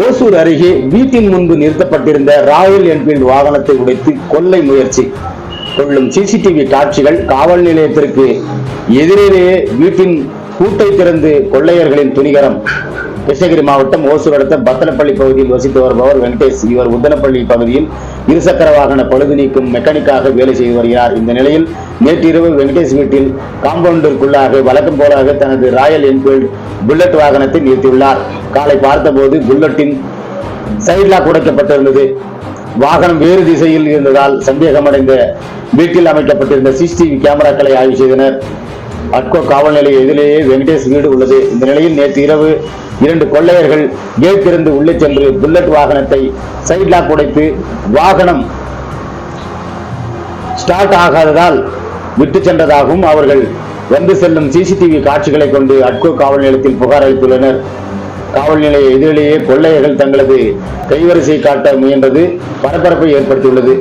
ஓசூர் அருகே வீட்டின் முன்பு நிறுத்தப்பட்டிருந்த ராயல் என்பீல்டு வாகனத்தை உடைத்து கொள்ளை முயற்சி. கொள்ளும் சிசிடிவி காட்சிகள் காவல் நிலையத்திற்கு எதிரிலேயே வீட்டின் பூட்டை திறந்து கொள்ளையர்களின் துணிகரம். கிருஷ்ணகிரி மாவட்டம் ஓசூர் அடுத்த பத்தனப்பள்ளி பகுதியில் வசித்து வருபவர் வெங்கடேஷ். இவர் உத்தனப்பள்ளி பகுதியில் இருசக்கர வாகன பழுது நீக்கும் மெக்கானிக்காக வேலை செய்து வருகிறார். இந்த நிலையில் நேற்றிரவு வெங்கடேஷ் வீட்டில் காம்பவுண்டிற்குள்ளாக வழக்கம் போலாக தனது ராயல் என்ஃபீல்டு புல்லட் வாகனத்தை நிறுத்தியுள்ளார். காலை பார்த்தபோது புல்லட்டின் சைட்லாக் உடைக்கப்பட்டிருந்தது. வாகனம் வேறு திசையில் இருந்ததால் சந்தேகமடைந்த வீட்டில் அமைக்கப்பட்டிருந்த சிசிடிவி கேமராக்களை ஆய்வு செய்தனர். அட்கோ காவல் நிலைய எதிலேயே வெங்கடேஷ் வீடு உள்ளது இந்த நிலையில் நேற்று இரவு இரண்டு கொள்ளையர்கள் கேட் திறந்து உள்ளே சென்று புல்லட் வாகனத்தை சைட் லாக் உடைத்து வாகனம் ஸ்டார்ட் ஆகாததால் விட்டு சென்றதாகவும் அவர்கள் வந்து செல்லும் சிசிடிவி காட்சிகளை கொண்டு அட்கோ காவல் நிலையத்தில் புகார் அளித்துள்ளனர். காவல் நிலைய எதிரிலேயே கொள்ளையர்கள் தங்களது கைவரிசை காட்ட முயன்றது பரபரப்பை ஏற்படுத்தியுள்ளது.